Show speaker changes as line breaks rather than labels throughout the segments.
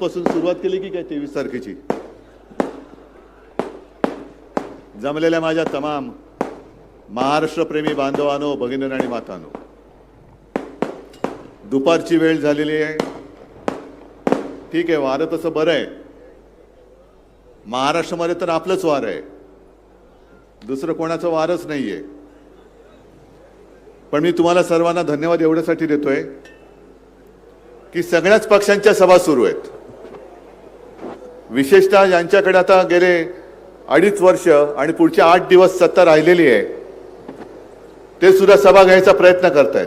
आजपासून सुरुवात केली की काय तेवीस तारखेची? जमलेल्या माझ्या तमाम महाराष्ट्रप्रेमी बांधवानो भगिनी आणि मातानो दुपारची वेळ झालेली आहे. ठीक आहे वारं तसं बरं आहे. महाराष्ट्रामध्ये तर आपलंच वार आहे. दुसरं कोणाचं वारच नाहीये. पण मी तुम्हाला सर्वांना धन्यवाद एवढ्यासाठी देतोय की सगळ्याच पक्षांच्या सभा सुरू आहेत. विशेषतः ज्यांच्याकडे आता गेले अडीच वर्ष आणि पुढचे आठ दिवस सत्ता राहिलेली आहे. ते सुद्धा सभा घ्यायचा प्रयत्न करतायत.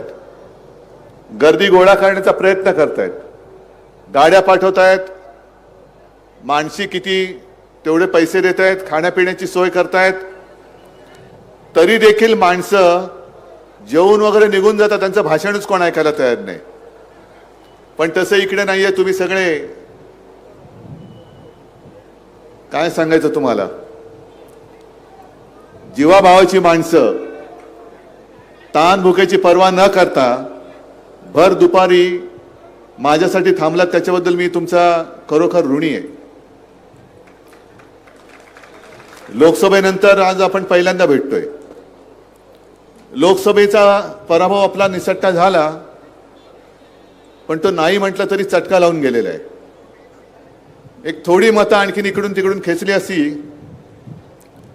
गर्दी गोळा करण्याचा प्रयत्न करतायत. गाड्या पाठवतायत. माणशी किती तेवढे पैसे देत आहेत खाण्यापिण्याची सोय करतायत. तरी देखील माणसं जेवून वगैरे निघून जातात त्यांचं भाषणच कोण ऐकायला तयार नाही. पण तसं इकडे नाहीये तुम्ही सगळे काय सांगायचं तुम्हाला? जीवाभावाची माणसं ताण भुकेची पर्वा न करता भर दुपारी माझ्यासाठी थांबलात त्याच्याबद्दल मी तुमचा खरोखर ऋणी आहे. लोकसभेनंतर आज आपण पहिल्यांदा भेटतोय. लोकसभेचा पराभव आपला निसट्टा झाला पण तो नाही म्हटलं तरी चटका लावून गेलेला आहे. एक थोडी मतं आणखीन इकडून तिकडून खेचली असती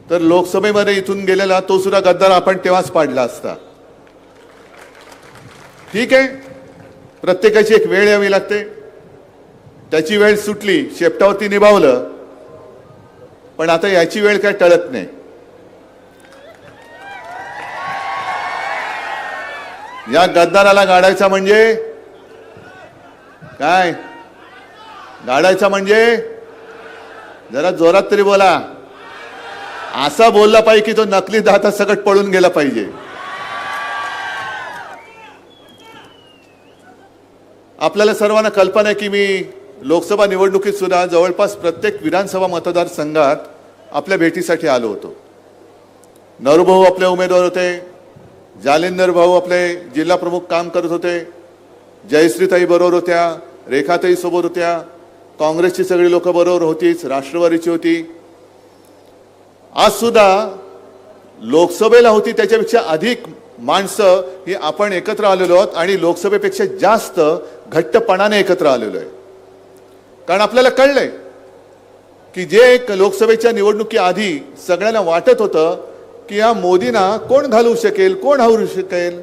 तर लोकसभेमध्ये इथून गेलेला तो सुद्धा गद्दार आपण तेव्हाच पाडला असता. ठीक आहे. प्रत्येकाची एक वेळ यावी लागते. त्याची वेळ सुटली शेपटावरती निभावलं पण आता याची वेळ काय टळत नाही. या गद्दाराला गाडायचा म्हणजे काय? गाडायचा म्हणजे? जरा जोरात तरी बोला. असा बोलला पाहिजे की तो नकली दाता सकट पळून गेला पाहिजे. आपल्याला सर्वांना कल्पना आहे की मी लोकसभा निवडणुकीत सुद्धा जवळपास प्रत्येक विधानसभा मतदारसंघात आपल्या भेटीसाठी आलो होतो. नरुभाऊ आपले उमेदवार होते. जालिंदर भाऊ आपले जिल्हा प्रमुख काम करत होते. जयश्रीताई बरोबर होत्या. रेखाताई सोबत होत्या. काँग्रेसची सगळी लोक बरोबर होतीच राष्ट्रवादीची होती. आज सुद्धा लोकसभेला होती त्याच्यापेक्षा अधिक माणसं ही आपण एकत्र आलेलो आहोत आणि लोकसभेपेक्षा जास्त घट्टपणाने एकत्र आलेलो आहे. कारण आपल्याला कळलंय की जे एक लोकसभेच्या निवडणुकीआधी सगळ्यांना वाटत होतं की या मोदींना कोण घालवू शकेल कोण हावरू शकेल?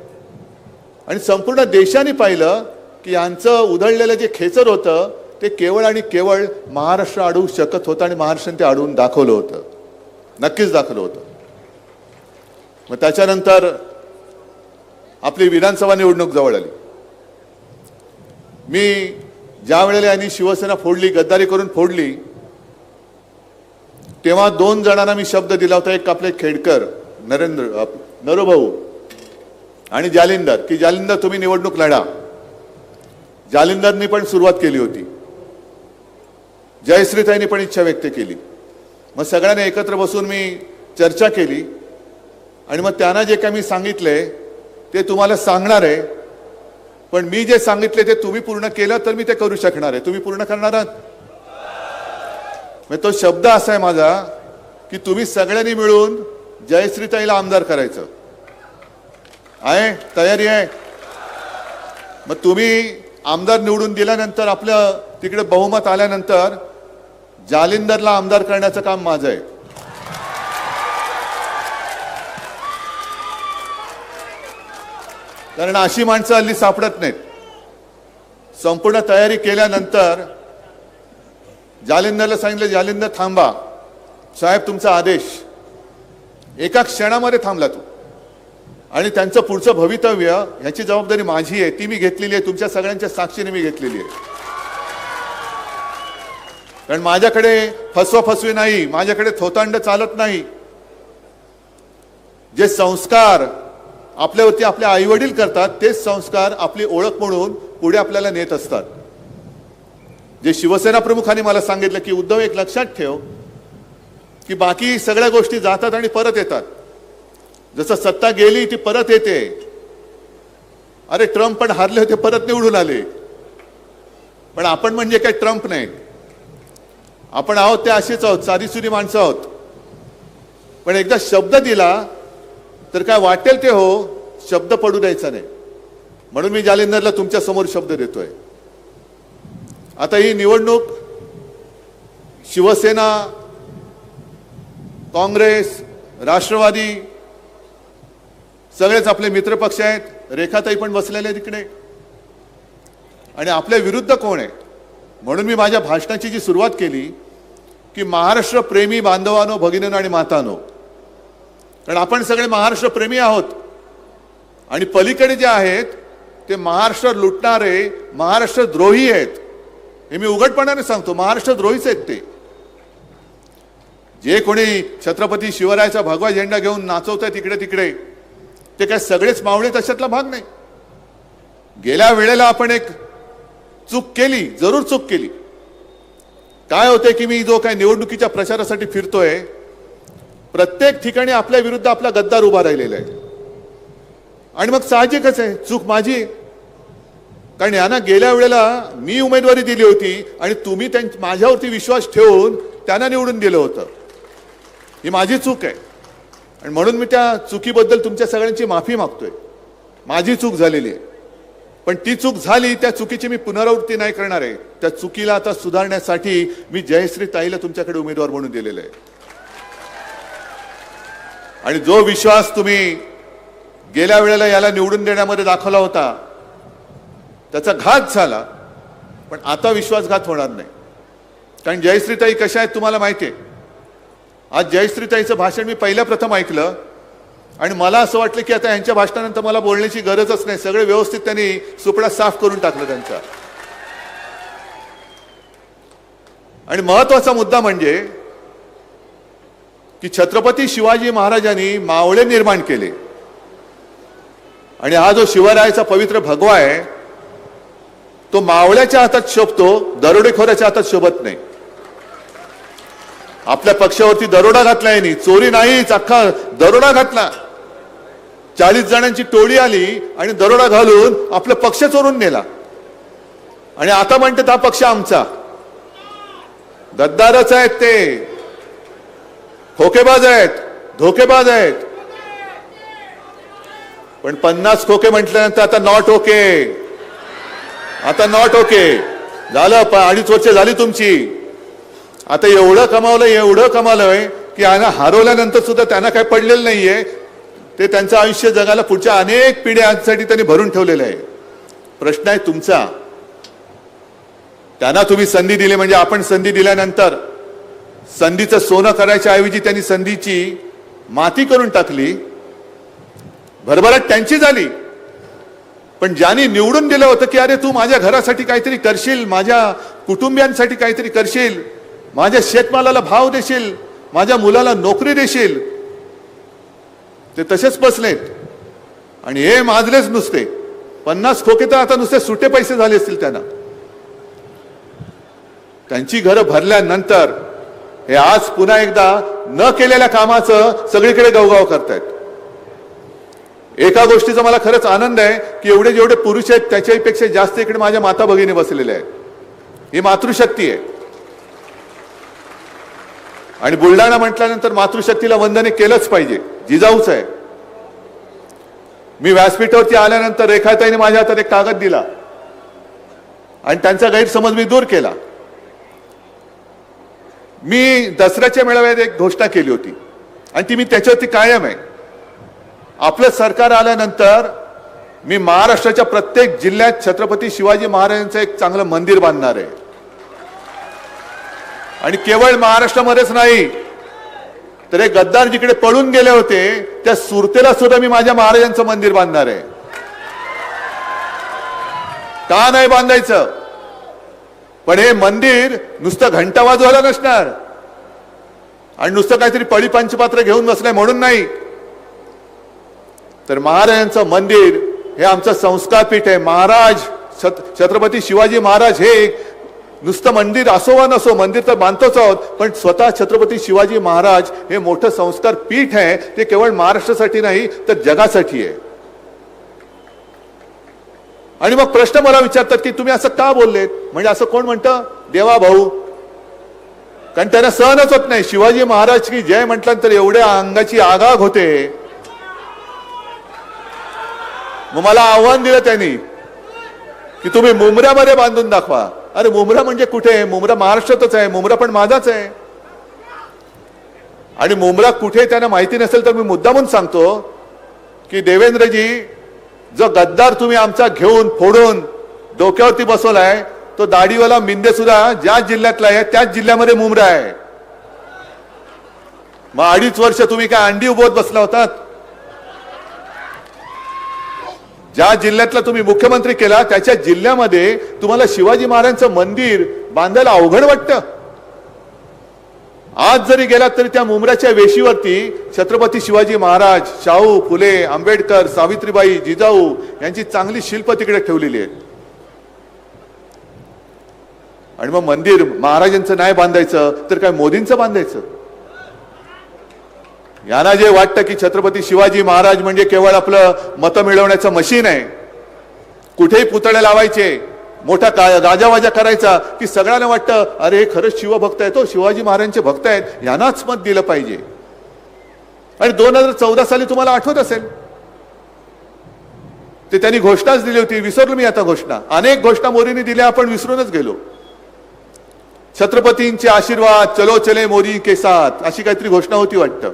आणि संपूर्ण देशाने पाहिलं की यांचं उधळलेलं जे खेचर होतं ते केवळ आणि केवळ महाराष्ट्र अडवू शकत होतं आणि महाराष्ट्राने ते अडवून दाखवलं होतं. नक्कीच दाखवलं होतं. मग त्याच्यानंतर आपली विधानसभा निवडणूक जवळ आली. मी ज्या वेळेला यांनी शिवसेना फोडली गद्दारी करून फोडली तेव्हा दोन जणांना मी शब्द दिला होता एक आपले खेडकर नरेंद्र नरोभाऊ आणि जालिंदर की जालिंदर तुम्ही निवडणूक लढा. जालिंदरनी पण सुरुवात केली होती. जयश्रीताईंनी पण इच्छा व्यक्त केली. मग सगळ्यांनी एकत्र बसून मी चर्चा केली. आणि मग त्यांना जे काय मी सांगितले ते तुम्हाला सांगणार आहे. पण मी जे सांगितले ते तुम्ही पूर्ण केलं तर मी ते करू शकणार आहे. तुम्ही पूर्ण करणार आहात? मग तो शब्द असा आहे माझा की तुम्ही सगळ्यांनी मिळून जयश्रीताईला आमदार करायचं. आहे? तयारी आहे? मग तुम्ही आमदार निवडून दिल्यानंतर आपलं तिकडे बहुमत आल्यानंतर जालिंदरला आमदार करण्याचं काम माझं आहे. कारण अशी माणसं हल्ली सापडत नाहीत. संपूर्ण तयारी केल्यानंतर जालिंदरला सांगितलं जालिंदर थांबा. साहेब तुमचा आदेश. एका क्षणामध्ये थांबला तू. आणि त्यांचं पुढचं भवितव्य ह्याची जबाबदारी माझी आहे. ती मी घेतलेली आहे. तुमच्या सगळ्यांच्या साक्षीने मी घेतलेली आहे. कारण माझ्याकडे फसवाफसवी नाही माझ्याकडे थोतांड चालत नाही. जे संस्कार आपल्यावरती आपले आई वडील करतात तेच संस्कार आपली ओळख म्हणून पुढे आपल्याला नेत असतात. जे शिवसेना प्रमुखांनी मला सांगितलं की उद्धव एक लक्षात ठेव की बाकी सगळ्या गोष्टी जातात आणि परत येतात. जसं सत्ता गेली ती परत येते. अरे ट्रम्प पण हारले होते परत निवडून आले. पण आपण म्हणजे काय ट्रम्प नाही आपण आहोत ते असेच आहोत साधीसुधी माणसं आहोत. पण एकदा शब्द दिला तर काय वाटेल ते हो शब्द पडू द्यायचा नाही. म्हणून मी जालिंदरला तुमच्यासमोर शब्द देतोय. आता ही निवडणूक शिवसेना काँग्रेस राष्ट्रवादी सगळेच आपले मित्रपक्ष आहेत रेखाताई पण बसलेले आहेत तिकडे आणि आपल्या विरुद्ध कोण आहे? म्हणून मी माझ्या भाषणाची जी सुरुवात केली की महाराष्ट्र प्रेमी बांधवानो भगिनीनो आणि मातानो. कारण आपण सगळे महाराष्ट्र प्रेमी आहोत. आणि पलीकडे जे आहेत ते महाराष्ट्र लुटणारे महाराष्ट्र द्रोही आहेत. हे मी उघडपणाने सांगतो महाराष्ट्र द्रोहीच आहेत ते. जे कोणी छत्रपती शिवरायाचा भगवा झेंडा घेऊन नाचवत आहे तिकडे तिकडे ते काय सगळेच मावळे तशातला भाग नाही. गेल्या वेळेला आपण एक चूक केली जरूर चूक केली. काय होते की मी जो काय निवडणुकीच्या प्रचारासाठी फिरतोय प्रत्येक ठिकाणी आपल्या विरुद्ध आपला गद्दार उभा राहिलेला आहे. आणि मग साहजिकच आहे. चूक माझी. कारण यांना गेल्या वेळेला मी उमेदवारी दिली होती आणि तुम्ही त्यां माझ्यावरती विश्वास ठेवून त्यांना निवडून दिलं होतं. ही माझी चूक आहे. आणि म्हणून मी त्या चुकीबद्दल तुमच्या सगळ्यांची माफी मागतोय. माझी चूक झालेली आहे. पण ती चूक झाली त्या चुकीची मी पुनरावृत्ती नाही करणार आहे. त्या चुकीला आता सुधारण्यासाठी मी जयश्री ताईला तुमच्याकडे उमेदवार म्हणून दिलेलं आहे. आणि जो विश्वास तुम्ही गेल्या वेळेला याला निवडून देण्यामध्ये दाखवला होता त्याचा घात झाला पण आता विश्वासघात होणार नाही. कारण जयश्रीताई कशा आहेत तुम्हाला माहिती आहे? आज जयश्रीताईचं भाषण मी पहिल्या प्रथम ऐकलं आणि मला असं वाटलं की आता यांच्या भाषणानंतर मला बोलण्याची गरजच नाही. सगळे व्यवस्थित त्यांनी सुपडा साफ करून टाकलं त्यांचा. आणि महत्त्वाचा मुद्दा म्हणजे की छत्रपती शिवाजी महाराजांनी मावळे निर्माण केले. आणि हा जो शिवरायाचा पवित्र भगवा आहे तो मावळ्याच्या हातात शोभतो दरोडेखोऱ्याच्या हातात शोभत नाही. आपल्या पक्षावरती दरोडा घातला यांनी. चोरी नाहीच अख्खा दरोडा घातला. चाळीस जणांची टोळी आली आणि दरोडा घालून आपला पक्ष चोरून नेला. आणि आता म्हणतात हा पक्ष आमचा. गद्दारच आहेत ते. खोकेबाज आहेत. धोकेबाज आहेत. पण पन्नास खोके म्हटल्यानंतर आता नॉट ओके आता नॉट ओके झालं अडीच वर्ष झाली तुमची. आता एवढं कमावलं एवढं कमावलंय की यांना हरवल्यानंतर सुद्धा त्यांना काय पडलेलं नाहीये. ते त्यांचं आयुष्य जगाला पुढच्या अनेक पिढ्यांसाठी त्यांनी भरून ठेवलेलं आहे. प्रश्न आहे तुमचा. त्यांना तुम्ही संधी दिली म्हणजे आपण संधी दिल्यानंतर संधीचं सोनं करायच्या ऐवजी त्यांनी संधीची माती करून टाकली. भरभराट त्यांची झाली. पण ज्यांनी निवडून दिलं होतं की अरे तू माझ्या घरासाठी काहीतरी करशील माझ्या कुटुंबियांसाठी काहीतरी करशील माझ्या शेतमालाला भाव देशील माझ्या मुलाला नोकरी देशील ते तसेच बसलेत आणि हे माजलेच नुसते. पन्नास खोके तर आता नुसते सुटे पैसे झाले असतील त्यांना. त्यांची घरं भरल्यानंतर हे आज पुन्हा एकदा न केलेल्या कामाचं सगळीकडे गवगाव करतायत. एका गोष्टीचा मला खरंच आनंद आहे की एवढे जेवढे पुरुष आहेत त्याच्यापेक्षा जास्त इकडे माझ्या माता भगिनी बसलेल्या आहेत. ही मातृशक्ती आहे. आणि बुलढाणा म्हटल्यानंतर मातृशक्तीला वंदने केलंच पाहिजे. जिजाऊच आहे. मी व्यासपीठावरती आल्यानंतर रेखाताईने माझ्या हातात एक कागद दिला. आणि त्यांचा गैरसमज मी दूर केला. मी दसऱ्याच्या मेळाव्यात एक घोषणा केली होती. आणि ती मी त्याच्यावरती कायम आहे. आपलं सरकार आल्यानंतर मी महाराष्ट्राच्या प्रत्येक जिल्ह्यात छत्रपती शिवाजी महाराजांचं एक चांगलं मंदिर बांधणार आहे. आणि केवळ महाराष्ट्रामध्येच नाही तर हे गद्दार जिकडे पळून गेले होते त्या सुरतेला सुद्धा मी माझ्या महाराजांचं मंदिर बांधणार आहे. का नाही बांधायचं? पण हे मंदिर नुसतं घंटा वाजवायला नसणार. आणि नुसतं काहीतरी पळी पंचपात्र घेऊन बसलंय म्हणून नाही. तर महाराजांचं मंदिर हे आमचं संस्कारपीठ आहे. महाराज छत्रपती शिवाजी महाराज हे नुसतं मंदिर असो वा नसो मंदिर तर बांधतोच आहोत पण स्वतः छत्रपती शिवाजी महाराज हे मोठं संस्कार पीठ आहे ते केवळ महाराष्ट्रासाठी नाही तर जगासाठी आहे. आणि मग प्रश्न मला विचारतात की तुम्ही असं का बोललेत? म्हणजे असं कोण म्हणतं? देवा भाऊ. कारण त्यांना सहनच होत नाही. शिवाजी महाराज की जय म्हटल्यानंतर एवढ्या अंगाची आगाग होते. मग मला आव्हान दिलं त्यांनी की तुम्ही मुंबऱ्यामध्ये बांधून दाखवा. अरे मुंब्रा म्हणजे कुठे? आहे मुंबरा महाराष्ट्रातच आहे. मुंब्रा पण माझाच आहे. आणि मुंबरा कुठे त्यांना माहिती नसेल तर मी मुद्दामून सांगतो की देवेंद्रजी जो गद्दार तुम्ही आमचा घेऊन फोडून डोक्यावरती बसवलाय तो दाढीवाला मिंदे सुद्धा ज्या जिल्ह्यातला आहे त्याच जिल्ह्यामध्ये मुंबरा आहे. मग अडीच वर्ष तुम्ही काय अंडी उभवत बसला होतात? ज्या जिल्ह्यातला तुम्ही मुख्यमंत्री केला त्याच्या जिल्ह्यामध्ये तुम्हाला शिवाजी महाराजांचं मंदिर बांधायला अवघड वाटतं. आज जरी गेलात तरी त्या मुंबऱ्याच्या वेशीवरती छत्रपती शिवाजी महाराज शाहू फुले आंबेडकर सावित्रीबाई जिजाऊ यांची चांगली शिल्प तिकडे ठेवलेली आहेत. आणि मग मंदिर महाराजांचं नाही बांधायचं तर काय मोदींचं बांधायचं? यांना जे वाटतं की छत्रपती शिवाजी महाराज म्हणजे केवळ आपलं मतं मिळवण्याचं मशीन आहे कुठेही पुतळे लावायचे मोठा का गाजावाजा करायचा की सगळ्यांना वाटतं अरे हे खरंच शिवभक्त आहे तो हो, शिवाजी महाराजांचे भक्त आहेत यांनाच मत दिलं पाहिजे. आणि दोन हजार चौदा साली तुम्हाला आठवत असेल? ते त्यांनी घोषणाच दिली होती विसरलो मी आता घोषणा. अनेक घोषणा मोरीने दिल्या आपण विसरूनच गेलो. छत्रपतींचे आशीर्वाद चलो चले मोरी के साथ अशी काहीतरी घोषणा होती वाटतं.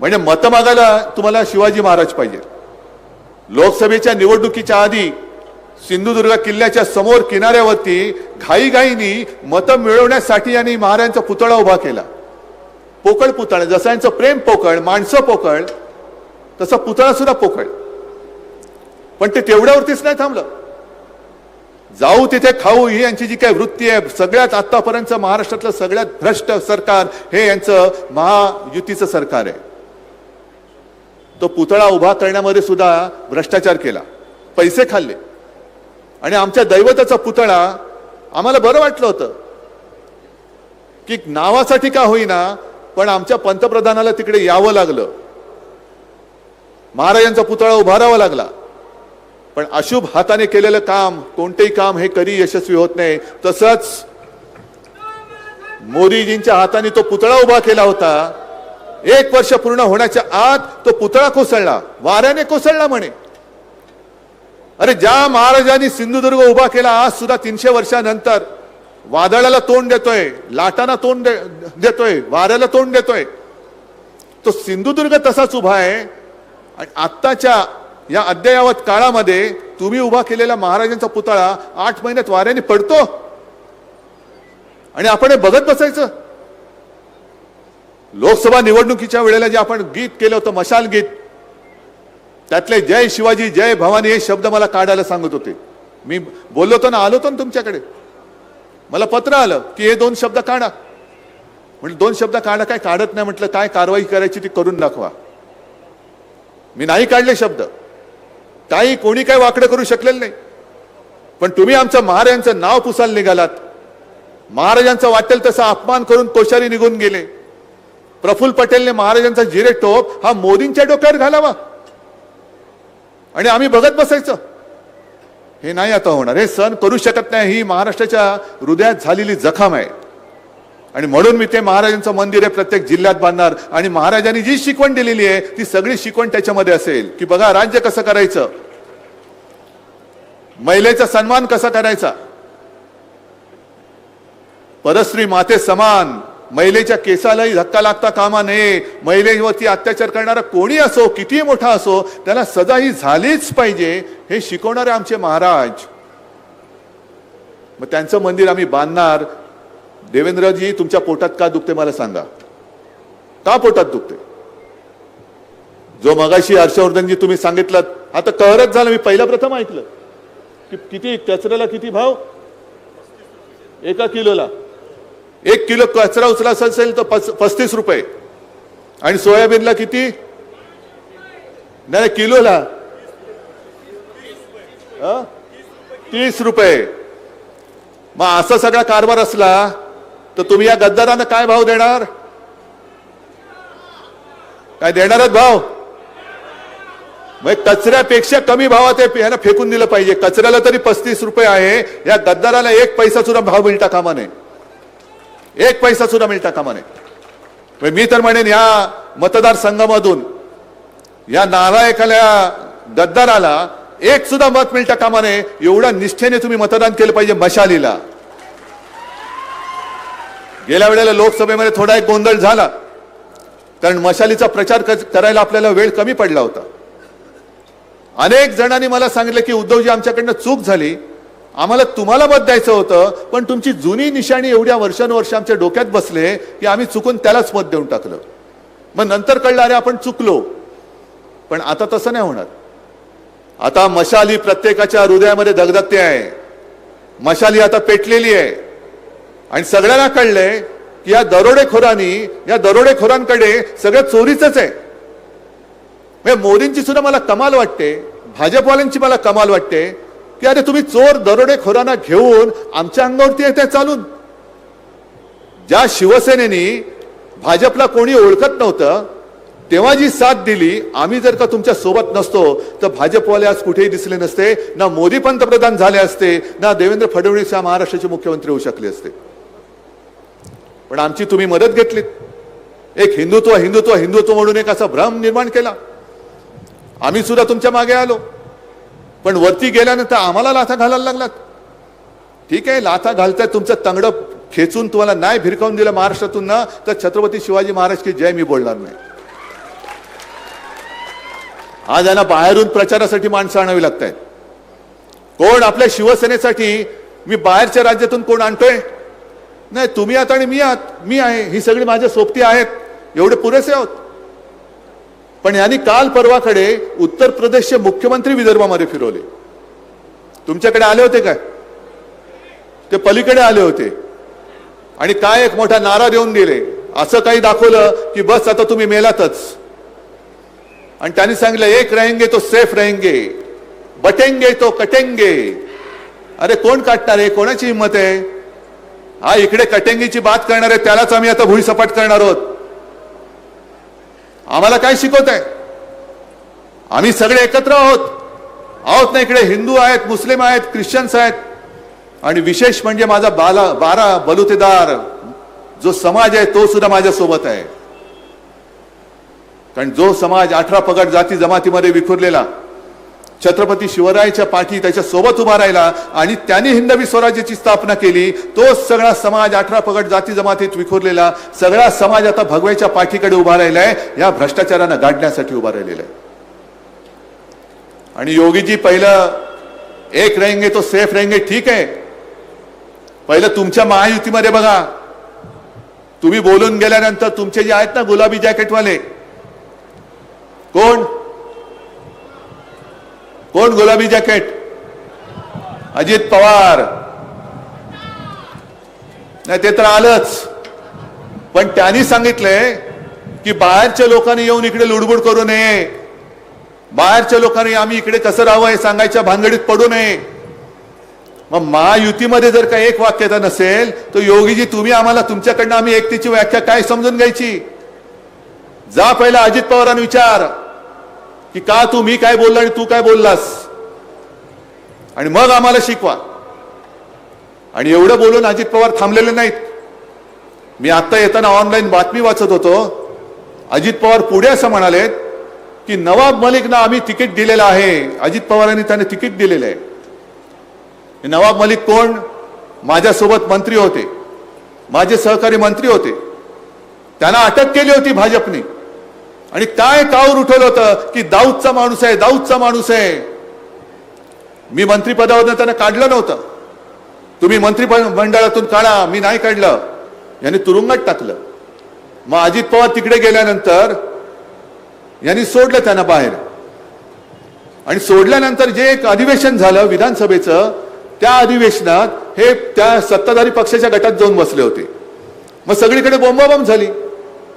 म्हणजे मतं मागायला तुम्हाला शिवाजी महाराज पाहिजे. लोकसभेच्या निवडणुकीच्या आधी सिंधुदुर्ग किल्ल्याच्या समोर किनाऱ्यावरती घाईघाईनी मतं मिळवण्यासाठी यांनी महाराजांचा पुतळा उभा केला. पोकळ पुतळा जसं यांचं प्रेम पोकळ माणसं पोकळ तसा पुतळा सुद्धा पोकळ. पण ते तेवढ्यावरतीच नाही थांबलं. जाऊ तिथे खाऊ ही यांची जी काही वृत्ती आहे सगळ्यात आतापर्यंत महाराष्ट्रातलं सगळ्यात भ्रष्ट सरकार हे यांचं महायुतीचं सरकार आहे. तो पुतळा उभा करण्यामध्ये सुद्धा भ्रष्टाचार केला. पैसे खाल्ले. आणि आमच्या दैवताचा पुतळा आम्हाला बरं वाटलं होतं. की नावासाठी का होईना पण आमच्या पंतप्रधानाला तिकडे यावं लागलं. महाराजांचा पुतळा उभारावा लागला. पण अशुभ हाताने केलेलं काम कोणतेही काम हे कधी यशस्वी होत नाही. तसंच मोदीजींच्या हाताने तो पुतळा उभा केला होता. एक वर्ष पूर्ण होण्याच्या आत तो पुतळा कोसळला. वाऱ्याने कोसळला म्हणे. अरे ज्या महाराजांनी सिंधुदुर्ग उभा केला आज सुद्धा तीनशे वर्षानंतर वादळाला तोंड देतोय लाटांना तोंड दे- देतोय वाऱ्याला तोंड देतोय. तो सिंधुदुर्ग तसाच उभा आहे. आणि आत्ताच्या या अद्ययावत काळामध्ये तुम्ही उभा केलेला महाराजांचा पुतळा आठ महिन्यात वाऱ्याने पडतो. आणि आपण हे बघत बसायचं. लोकसभा निवडणुकीच्या वेळेला जे आपण गीत केलं होतं मशाल गीत त्यातले जय शिवाजी जय भवानी हे शब्द मला काढायला सांगत होते. मी बोललो होतो ना आलो होतो ना तुमच्याकडे. मला पत्र आलं की हे दोन शब्द काढा. म्हटलं दोन शब्द काढा काय काढत नाही? म्हटलं काय कारवाई करायची ती करून दाखवा. मी नाही काढले शब्द. काही कोणी काय वाकडं करू शकलेलं नाही. पण तुम्ही आमचं महाराजांचं नाव पुसायला निघालात. महाराजांचं वाटेल तसा अपमान करून कोशारी निघून गेले. प्रफुल्ल पटेलने महाराजांचा जिरे टोप हा मोदींच्या डोक्यावर घालावा. आणि आम्ही बघत बसायचं. हे नाही आता होणार. हे सण करू शकत नाही. ही महाराष्ट्राच्या हृदयात झालेली जखम आहे. आणि म्हणून मी ते महाराजांचं मंदिर आहे प्रत्येक जिल्ह्यात बांधणार. आणि महाराजांनी जी शिकवण दिलेली आहे ती सगळी शिकवण त्याच्यामध्ये असेल. की बघा राज्य कसं करायचं? महिलेचा सन्मान कसा करायचा? परस्त्री माते समान. महिलेच्या केसालाही धक्का लागता कामा नये. महिलेवरती अत्याचार करणारा कोणी असो किती मोठा असो त्याला सजा ही झालीच पाहिजे हे शिकवणारे आमचे महाराज. मग त्यांचं मंदिर आम्ही बांधणार. देवेंद्रजी तुमच्या पोटात का दुखते मला सांगा. का पोटात दुखते? जो मगाशी हर्षवर्धनजी तुम्ही सांगितलं आता कहरच झालं मी पहिला प्रथम ऐकलं. की किती कचऱ्याला किती भाव? एका किलोला. एक किलो कचरा उचलायचा असेल तर पस- पस्तीस रुपये. आणि सोयाबीनला किती? नाही किलोला. तीस रुपये. मग असा सगळा कारभार असला तर तुम्ही या गद्दारांना काय भाव देणार? काय देणारच भाव? मग कचऱ्यापेक्षा कमी भावात हे यांना फेकून दिलं पाहिजे. कचऱ्याला तरी पस्तीस रुपये आहे. या गद्दाराला एक पैसा सुद्धा भाव मिळता कामा नये. एक पैसा सुद्धा मिळता कामा नये. मी तर म्हणेन या मतदारसंघामधून या नालायकाल्या गद्दाराला एक सुद्धा मत मिळता कामा नये एवढ्या निष्ठेने तुम्ही मतदान केलं पाहिजे मशालीला. गेल्या वेळेला लोकसभेमध्ये थोडा एक गोंधळ झाला कारण मशालीचा प्रचार क- करायला आपल्याला वेळ कमी पडला होता. अनेक जणांनी मला सांगितलं की उद्धवजी आमच्याकडनं चूक झाली आम्हाला तुम्हाला मत द्यायचं होतं पण तुमची जुनी निशाणी एवढ्या वर्षानुवर्ष आमच्या डोक्यात बसले की आम्ही चुकून त्यालाच मत देऊन टाकलं. मग नंतर कळलं अरे आपण चुकलो. पण आता तसं नाही होणार. आता मशाली प्रत्येकाच्या हृदयामध्ये धगधगते आहे. मशाली आता पेटलेली आहे. आणि सगळ्यांना कळलंय की या दरोडेखोरांनी या दरोडेखोरांकडे सगळं चोरीच आहे. म्हणजे मोदींची सुद्धा मला कमाल वाटते. भाजपवाल्यांची मला कमाल वाटते. की अरे तुम्ही चोर दरोडेखोरांना घेऊन आमच्या अंगावरती येते चालून. ज्या शिवसेनेनी भाजपला कोणी ओळखत नव्हतं तेव्हा जी साथ दिली आम्ही जर का तुमच्यासोबत नसतो तर भाजपवाले आज कुठेही दिसले नसते ना मोदी पंतप्रधान झाले असते ना देवेंद्र फडणवीस या महाराष्ट्राचे मुख्यमंत्री होऊ शकले असते. पण आमची तुम्ही मदत घेतलीत. एक हिंदुत्व हिंदुत्व हिंदुत्व म्हणून एक असा भ्रम निर्माण केला. आम्ही सुद्धा तुमच्या मागे आलो. पण वरती गेल्यानंतर आम्हाला लाथा घालायला लागलात. ठीक आहे लाथा घालताय तुमचं तंगडं खेचून तुम्हाला नाही भिरकावून दिलं महाराष्ट्रातून ना तर छत्रपती शिवाजी महाराज की जय मी बोलणार नाही. आज यांना बाहेरून प्रचारासाठी माणसं आणावी लागत आहेत कोण आपल्या शिवसेनेसाठी मी बाहेरच्या राज्यातून कोण आणतोय? नाही तुम्ही आहात आणि मी आहात मी आहे ही सगळी माझ्या सोबती आहेत एवढे पुरेसे आहोत. पण यांनी काल परवाकडे उत्तर प्रदेशचे मुख्यमंत्री विदर्भामध्ये फिरवले. तुमच्याकडे आले होते काय? ते पलीकडे आले होते. आणि काय एक मोठा नारा देऊन गेले. असं काही दाखवलं की बस आता तुम्ही मेलातच. आणि त्यांनी सांगितलं एक रहेंगे तो सेफ रहेंगे. बटेंगे तो कटेंगे. अरे कोण काटणार आहे? कोणाची हिंमत आहे? हा इकडे कटेंगीची बात करणार आहे त्यालाच आम्ही आता भुईसपाट करणार आहोत. आम्हाला काय शिकवत आहे आम्ही सगळे एकत्र आहोत. आहोत ना इकडे हिंदू आहेत मुस्लिम आहेत ख्रिश्चन्स आहेत. आणि विशेष म्हणजे माझा बाला बारा बलुतेदार जो समाज आहे तो सुद्धा माझ्यासोबत आहे. कारण जो समाज अठरा पगड जाती जमातीमध्ये विखुरलेला छत्रपती शिवरायाच्या पाठी त्याच्या सोबत उभा राहिला आणि त्यांनी हिंदवी स्वराज्याची स्थापना केली. तोच सगळा समाज अठरा पगड जाती जमातीत विखुरलेला सगळा समाज आता भगव्याच्या पाठीकडे उभा राहिलाय या भ्रष्टाचारांना गाडण्यासाठी उभा राहिलेला आहे. आणि योगीजी पहिलं एक रहेंगे तो सेफ रहेंगे ठीक आहे. पहिलं तुमच्या महायुतीमध्ये बघा. तुम्ही बोलून गेल्यानंतर तुमचे जे आहेत ना गुलाबी जॅकेटवाले कोण? कोण गुलाबी जॅकेट? अजित पवार. नाही ते तर आलंच. पण त्यांनी सांगितलंय की बाहेरच्या लोकांनी येऊन इकडे लुडबुड करू नये. बाहेरच्या लोकांनी आम्ही इकडे कसं राहावं हे सांगायच्या भानगडीत पडू नये. मग महायुतीमध्ये जर का एक वाक्यता नसेल तर योगीजी तुम्ही आम्हाला तुमच्याकडनं आम्ही एकतेची व्याख्या काय समजून घ्यायची? जा पहिला अजित पवारांना विचार. की का तू मी काय बोललो आणि तू काय बोललास? आणि मग आम्हाला शिकवा. आणि एवढं बोलून अजित पवार थांबलेले नाहीत. मी आता येताना ऑनलाईन बातमी वाचत होतो. अजित पवार पुढे असं म्हणालेत की नवाब मलिकना आम्ही तिकीट दिलेलं आहे. अजित पवारांनी त्याने तिकीट दिलेलं आहे. नवाब मलिक कोण? माझ्यासोबत मंत्री होते. माझे सहकारी मंत्री होते. त्यांना अटक केली होती भाजपने. आणि काय कावर उठवलं होतं? की दाऊदचा माणूस आहे दाऊदचा माणूस आहे. मी मंत्रिपदावरनं त्यांना काढलं नव्हतं. तुम्ही मंत्री मंडळातून काढा मी नाही काढलं. यांनी तुरुंगात टाकलं. मग अजित पवार तिकडे गेल्यानंतर यांनी सोडलं त्यांना बाहेर. आणि सोडल्यानंतर जे एक अधिवेशन झालं विधानसभेचं त्या अधिवेशनात हे त्या सत्ताधारी पक्षाच्या गटात जाऊन बसले होते. मग सगळीकडे बोंबाबोंब झाली.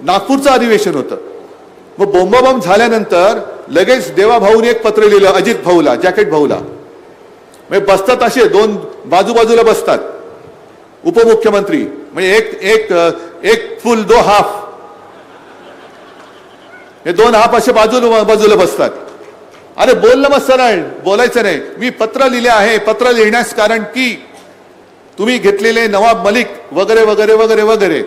नागपूरचं अधिवेशन होतं. मग बोंबाबोंब झाल्यानंतर लगेच देवाभाऊने एक पत्र लिहिलं अजित भाऊला जॅकेट भाऊला. म्हणजे बसतात असे दोन बाजूबाजूला बसतात. उपमुख्यमंत्री म्हणजे एक एक एक फुल दो हाफ. हे दोन हाफ असे बाजूला बाजूला बसतात. अरे बोल ना मग सरळ बोलायचं नाही. मी पत्र लिहिले आहे पत्र लिहिण्यास कारण की तुम्ही घेतलेले नवाब मलिक वगैरे वगैरे वगैरे वगैरे.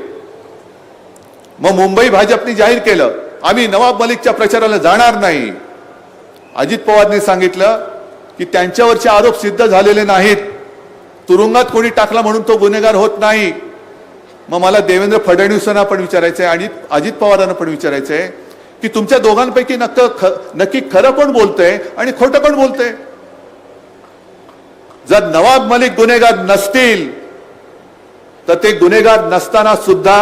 मग मुंबई भाजपने जाहीर केलं. आम्ही नवाब मलिकच्या प्रचाराला जाणार नाही. अजित पवारने सांगितलं की त्यांच्यावरचे आरोप सिद्ध झालेले नाहीत. तुरुंगात कोणी टाकला म्हणून तो गुन्हेगार होत नाही. मग मला देवेंद्र फडणवीसांना पण विचारायचं आहे आणि अजित पवारांना पण विचारायचं आहे की तुमच्या दोघांपैकी नक्क ख नक्की खरं कोण बोलतंय आणि खोटं पण बोलतंय? जर नवाब मलिक गुन्हेगार नसतील तर ते गुन्हेगार नसताना सुद्धा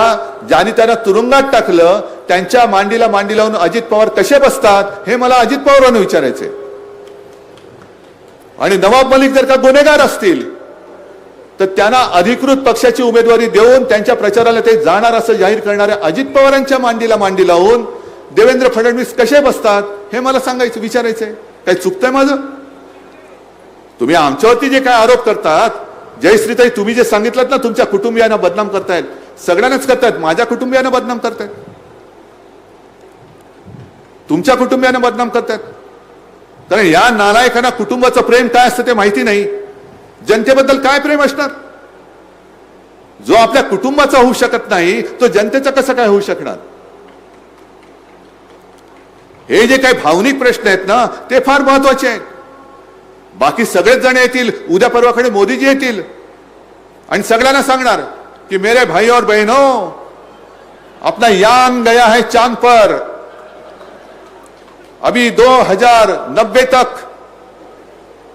ज्यांनी त्यांना तुरुंगात टाकलं त्यांच्या मांडीला मांडी लावून अजित पवार कसे बसतात हे मला अजित पवारांना विचारायचे आणि नवाब मलिक जर का गुन्हेगार असतील तर त्यांना अधिकृत पक्षाची उमेदवारी देऊन त्यांच्या प्रचाराला ते जाणार असं जाहीर करणाऱ्या अजित पवारांच्या मांडीला मांडी लावून देवेंद्र फडणवीस कसे बसतात हे मला सांगायचं विचारायचंय. काही चुकतंय माझं? तुम्ही आमच्यावरती जे काय आरोप करतात जयश्रीताई तुम्ही जे सांगितलं ना तुमच्या कुटुंबियांना बदनाम करतायत. सगळ्यांनाच करतायत. माझ्या कुटुंबियांना बदनाम करतायत. तुमच्या कुटुंबियांना बदनाम करतायत. कारण या नालायकांना कुटुंबाचं प्रेम काय असतं ते माहिती नाही. जनतेबद्दल काय प्रेम असणार? जो आपल्या कुटुंबाचा होऊ शकत नाही तो जनतेचा कसं काय होऊ शकणार? हे जे काही भावनिक प्रश्न आहेत ना ते फार महत्त्वाचे आहेत. बाकी सगळेच जण येतील उद्या परवाकडे मोदीजी येतील. आणि सगळ्यांना सांगणार की मेरे भाई और बहनों अपना यान गया है चांद पर. अभी 2090 तक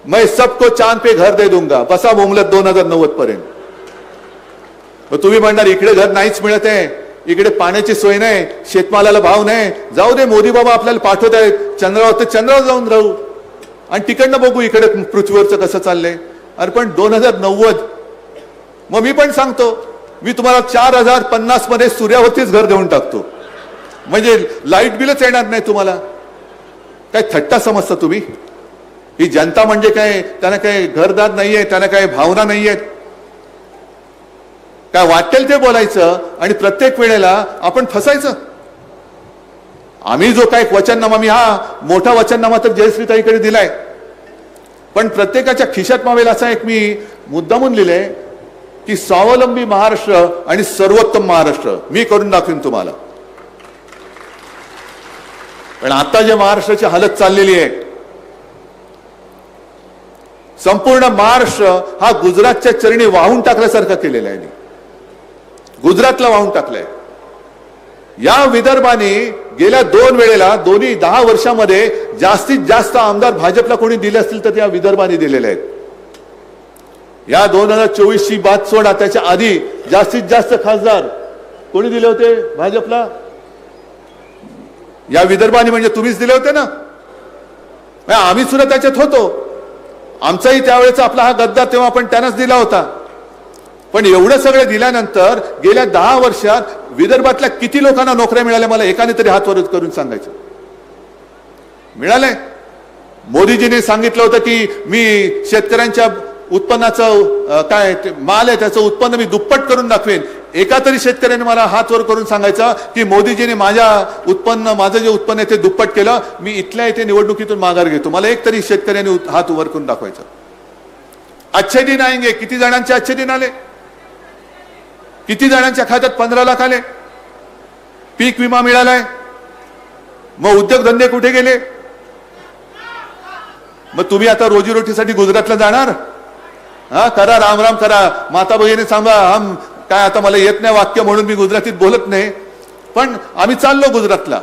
मैं सबको चांद पे घर दे दूंगा. बसा बोंगलत दोन हजार नव्वद पर्यंत. मग तुम्ही म्हणणार इकडे घर नाहीच मिळत आहे. इकडे पाण्याची सोय नाही शेतमालाला भाव नाही. जाऊ दे मोदी बाबा आपल्याला पाठवत आहेत चंद्रावर तर चंद्रावर जाऊन राहू. आणि तिकडनं बघू इकडे पृथ्वीवरचं कसं चाललंय. अरे पण दोन हजार नव्वद मग मी पण सांगतो मी तुम्हाला चार हजार पन्नासमध्ये सूर्यावरतीच घर देऊन टाकतो. म्हणजे लाइट बिलच येणार नाही तुम्हाला. काय थट्टा समजता तुम्ही? ही जनता म्हणजे काय? त्यांना काय घरदार नाहीये त्यांना काय भावना नाहीयेत काय वाटेल ते बोलायचं आणि प्रत्येक वेळेला आपण फसायचं? आम्ही जो काय वचननामा मी हा मोठा वचननामा तर जयश्रीताईकडे दिलाय. पण प्रत्येकाच्या खिशात मावेल असा एक मी मुद्दामून लिहिलंय की स्वावलंबी महाराष्ट्र आणि सर्वोत्तम महाराष्ट्र. मी करून दाखवीन तुम्हाला. पण आता जे महाराष्ट्राची हालत चाललेली आहे संपूर्ण महाराष्ट्र हा गुजरातच्या चरणी वाहून टाकल्यासारखा केलेला आहे. गुजरातला वाहून टाकलाय. या विदर्भाने गेल्या दोन वेळेला दोन्ही दहा वर्षामध्ये जास्तीत जास्त आमदार भाजपला कोणी दिले असतील तर त्या विदर्भाने दिलेले आहेत. या दोन हजार चोवीस ची बात सोडा त्याच्या आधी जास्तीत जास्त खासदार कोणी दिले होते भाजपला? या विदर्भाने म्हणजे तुम्हीच दिले होते ना? म्हणजे आम्ही सुद्धा त्याच्यात होतो. आमचाही त्यावेळेचा आपला हा गद्दार तेव्हा आपण त्यांनाच दिला होता. पण एवढं सगळं दिल्यानंतर गेल्या दहा वर्षात विदर्भातल्या किती लोकांना नोकऱ्या मिळाल्या मला एकाने तरी हात वर करून सांगायचं. मिळालंय. मोदीजीने सांगितलं होतं की मी शेतकऱ्यांच्या उत्पन्नाचं काय ते माल आहे त्याचं उत्पन्न मी दुप्पट करून दाखवेन. एका तरी शेतकऱ्याने मला हात वर करून सांगायचं की मोदीजीने माझ्या उत्पन्न माझं जे उत्पन्न आहे ते दुप्पट केलं मी इथल्या इथे निवडणुकीतून माघार घेतो. मला एक तरी शेतकऱ्याने हात वर करून दाखवायचं. अच्छे दिन आएंगे किती जणांचे अच्छे दिन आले? किती जणांच्या खात्यात पंधरा लाख आले? पीक विमा मिळालाय. मग उद्योगधंदे कुठे गेले? मग तुम्ही आता रोजीरोटीसाठी गुजरातला जाणार? हा करा राम राम करा. माता भगिनी सांगा हम काय आता मला येत नाही वाक्य म्हणून मी गुजरातीत बोलत नाही. पण आम्ही चाललो गुजरातला.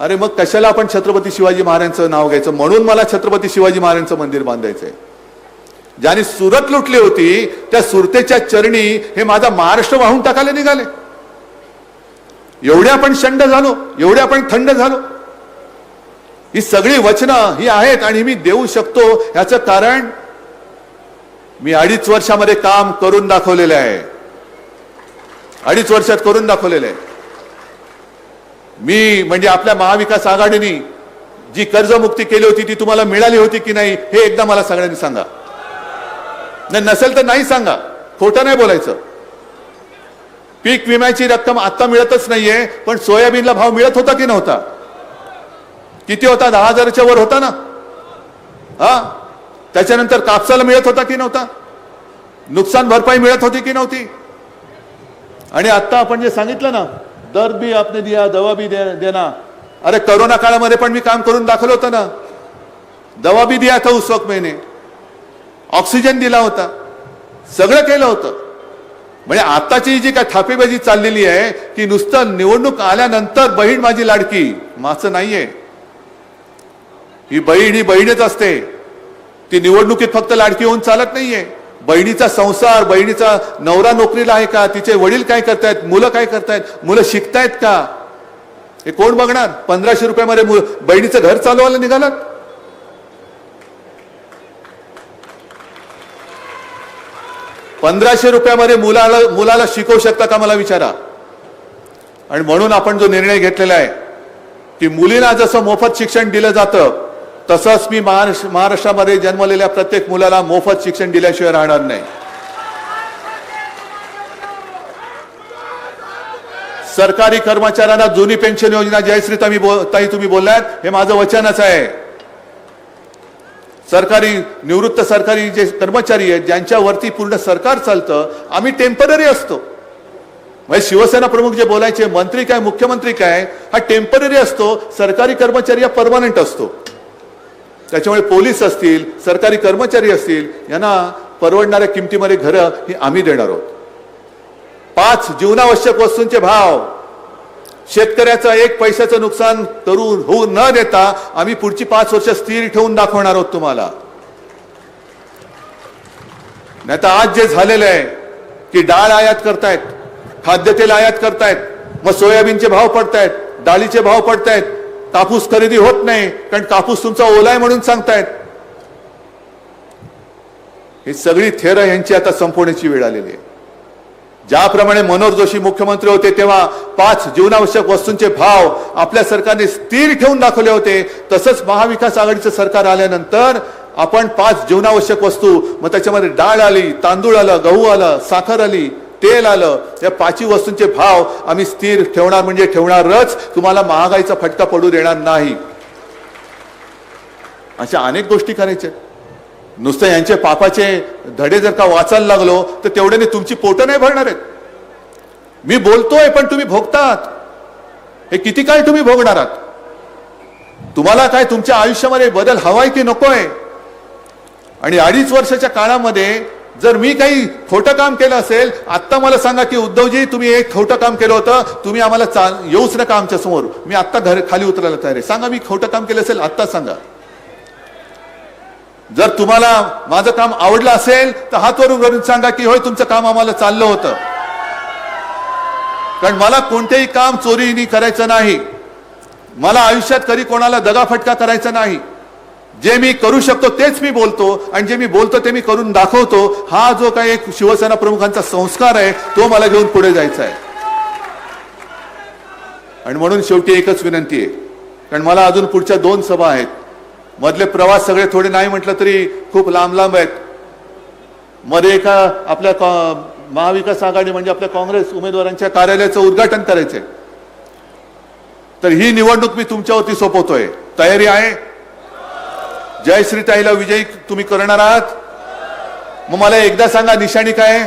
अरे मग कशाला आपण छत्रपती शिवाजी महाराजांचं नाव घ्यायचं? म्हणून मला छत्रपती शिवाजी महाराजांचं मंदिर बांधायचंय. ज्याने सुरत लुटली होती त्या सुरतेच्या चरणी हे माझा महाराष्ट्र वाहून टाकायला निघाले. एवढे आपण शंड झालो एवढे आपण थंड झालो. ही सगळी वचनं ही आहेत आणि मी देऊ शकतो याचं कारण मी अडीच वर्षामध्ये काम करून दाखवलेलं आहे. अडीच वर्षात करून दाखवलेलं आहे. मी म्हणजे आपल्या महाविकास आघाडीने जी कर्जमुक्ती केली होती ती तुम्हाला मिळाली होती की नाही हे एकदा मला सगळ्यांनी सांगा. नाही नसेल तर नाही सांगा. खोटं नाही बोलायचं. पीक विम्याची रक्कम आत्ता मिळतच नाहीये पण सोयाबीनला भाव मिळत होता की नव्हता? किती होता? दहा हजाराच्या वर होता ना? हा? त्याच्यानंतर कापसाला मिळत होता की नव्हता? नुकसान भरपाई मिळत होती की नव्हती? आणि आत्ता आपण जे सांगितलं ना दर बी आपने दिया दवा बी दे, देना. अरे करोना काळामध्ये पण मी काम करून दाखवलं होतं ना. दवा बी दिया था उस वक्त मैंने. ऑक्सिजन दिला होता. सगळं केलं होतं. म्हणजे आताची जी काय थापेबाजी चाललेली आहे की नुसतं निवडणूक आल्यानंतर बहीण माझी लाडकी. माचं नाहीये. ही बहीण ही बहीणच असते. ती निवडणुकीत फक्त लाडकी होऊन चालत नाहीये. बहिणीचा संसार बहिणीचा नवरा नोकरीला आहे का? तिचे वडील काय करतायत? मुलं काय करतायत? मुलं शिकतायत का? हे कोण बघणार? पंधराशे रुपयामध्ये मु- बहिणीचं घर चालवायला निघालात पंधराशे रुपयामध्ये मुलाला मुलाला शिकवू शकता का मला विचारा. आणि म्हणून आपण जो निर्णय घेतलेला आहे की मुलींना जसं मोफत शिक्षण दिलं जातं तसंच मी महाराष्ट्र महाराष्ट्रामध्ये जन्मलेल्या प्रत्येक मुलाला मोफत शिक्षण दिल्याशिवाय राहणार नाही. सरकारी कर्मचाऱ्यांना जुनी पेन्शन योजना जयश्री ताई बोल ताई तुम्ही बोललात हे माझं वचनच आहे. सरकारी निवृत्त सरकारी जे कर्मचारी आहेत ज्यांच्यावरती पूर्ण सरकार चालतं आम्ही टेंपररी असतो. म्हणजे शिवसेना प्रमुख जे बोलायचे मंत्री काय मुख्यमंत्री काय हा टेंपररी असतो सरकारी कर्मचारी हा परमानंट असतो. त्याच्यामुळे पोलीस असतील सरकारी कर्मचारी असतील यांना परवडणाऱ्या किमतीमध्ये घरं ही आम्ही देणार आहोत. पाच जीवनावश्यक वस्तूंचे भाव. शेतकऱ्याचं एक पैशाचं नुकसान करून होऊ न देता आम्ही पुढची पाच वर्ष स्थिर ठेवून दाखवणार आहोत तुम्हाला. नाही तर आज जे झालेलं आहे की डाळ आयात करतायत खाद्यतेल आयात करतायत मग सोयाबीनचे भाव पडतायत डाळीचे भाव पडतायत कापूस खरेदी होत नाही कारण कापूस तुमचा ओला आहे म्हणून सांगतायत. ही सगळी थेरं यांची आता संपवण्याची वेळ आलेली आहे. ज्याप्रमाणे मनोहर जोशी मुख्यमंत्री होते तेव्हा पाच जीवनावश्यक वस्तूंचे भाव आपल्या सरकारने स्थिर ठेवून दाखवले होते. तसंच महाविकास आघाडीचं सरकार आल्यानंतर आपण पाच जीवनावश्यक वस्तू मग त्याच्यामध्ये डाळ आली तांदूळ आलं गहू आलं साखर आली तेल आलं या पाचही वस्तूंचे भाव आम्ही स्थिर ठेवणार म्हणजे ठेवणारच. तुम्हाला महागाईचा फटका पडू देणार नाही. अशा अनेक गोष्टी करायच्या नुसतं यांचे पापाचे धडे जर का वाचायला लागलो तर तेवढ्याने तुमची पोटं नाही भरणार आहेत. मी बोलतोय पण तुम्ही भोगतात. हे किती काळ तुम्ही भोगणार आहात? तुम्हाला काय तुमच्या आयुष्यामध्ये बदल हवाय की नकोय? आणि अडीच वर्षाच्या काळामध्ये जर मी काही खोटं काम केलं असेल आत्ता मला सांगा की उद्धवजी तुम्ही एक खोटं काम केलं होतं तुम्ही आम्हाला चाल येऊच नका आमच्यासमोर. मी आत्ता घर खाली उतरायला तयार आहे. सांगा मी खोटं काम केलं असेल आत्ता सांगा. जर तुम्हाला माझं काम आवडलं असेल तर हात वरून करून सांगा की होय तुमचं काम आम्हाला चाललं होतं. कारण मला कोणतेही काम चोरीनी करायचं नाही. मला आयुष्यात कधी कोणाला दगाफटका करायचा नाही. जे मी करू शकतो तेच मी बोलतो. आणि जे मी बोलतो ते मी करून दाखवतो. हा जो काही एक शिवसेना प्रमुखांचा संस्कार आहे तो मला घेऊन पुढे जायचा आहे. आणि म्हणून शेवटी एकच विनंती आहे. कारण मला अजून पुढच्या दोन सभा आहेत. मधले प्रवास सगळे थोडे नाही म्हटलं तरी खूप लांब लांब आहेत. मध्ये एका आपल्या कॉ- महाविकास आघाडी म्हणजे आपल्या काँग्रेस उमेदवारांच्या कार्यालयाचं उद्घाटन करायचंय. तर ही निवडणूक मी तुमच्यावरती सोपवतोय. तयारी आहे? जय श्रीताईला विजयी तुम्ही करणार आहात? मग मला एकदा सांगा निशाणी काय?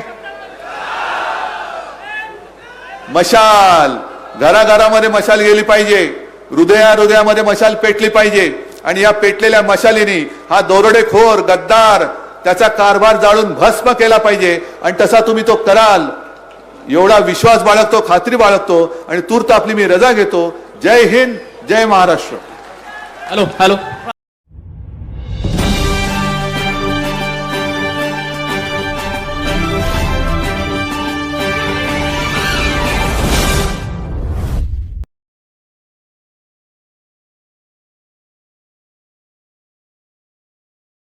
मशाल. घराघरामध्ये मशाल गेली पाहिजे. हृदया हृदयामध्ये मशाल पेटली पाहिजे. आणि या पेटलेल्या मशालीने हा दोरडेखोर गद्दार त्याचा कारभार जाळून भस्म केला पाहिजे. आणि तसा तुम्ही तो कराल. एवढा विश्वास बाळगतो खात्री बाळगतो आणि तूर्त आपली मी रजा घेतो. जय हिंद जय महाराष्ट्र.
Hello hello.